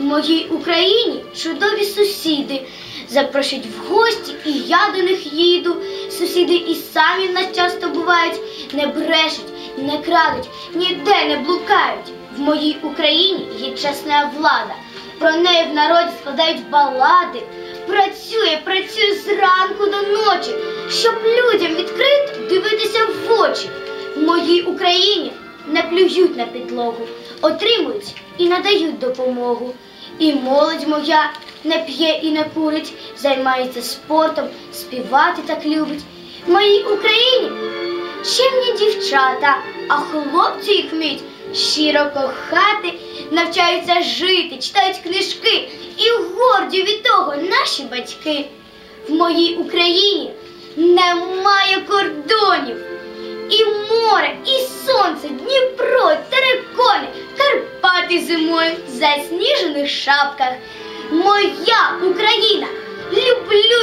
В моїй Україні чудові сусіди запрошують в гості, і я до них їду. Сусіди і самі нас часто бувають, не брешуть, не крадуть, ніде не блукають. В моїй Україні є чесна влада. Про неї в народі складають балади. Працює, працює зранку до ночі, щоб людям відкрито дивитися в очі. В моїй Україні не плюють на підлогу, отримують і надають допомогу. І молодь моя не п'є і не курить, займається спортом, співати так любить. В моїй Україні чимні дівчата, а хлопці їх вміють щиро кохати, навчаються жити, читають книжки і горді від того наші батьки. В моїй Україні Карпати зимою в засніжених шапках. Моя Україна, люблю.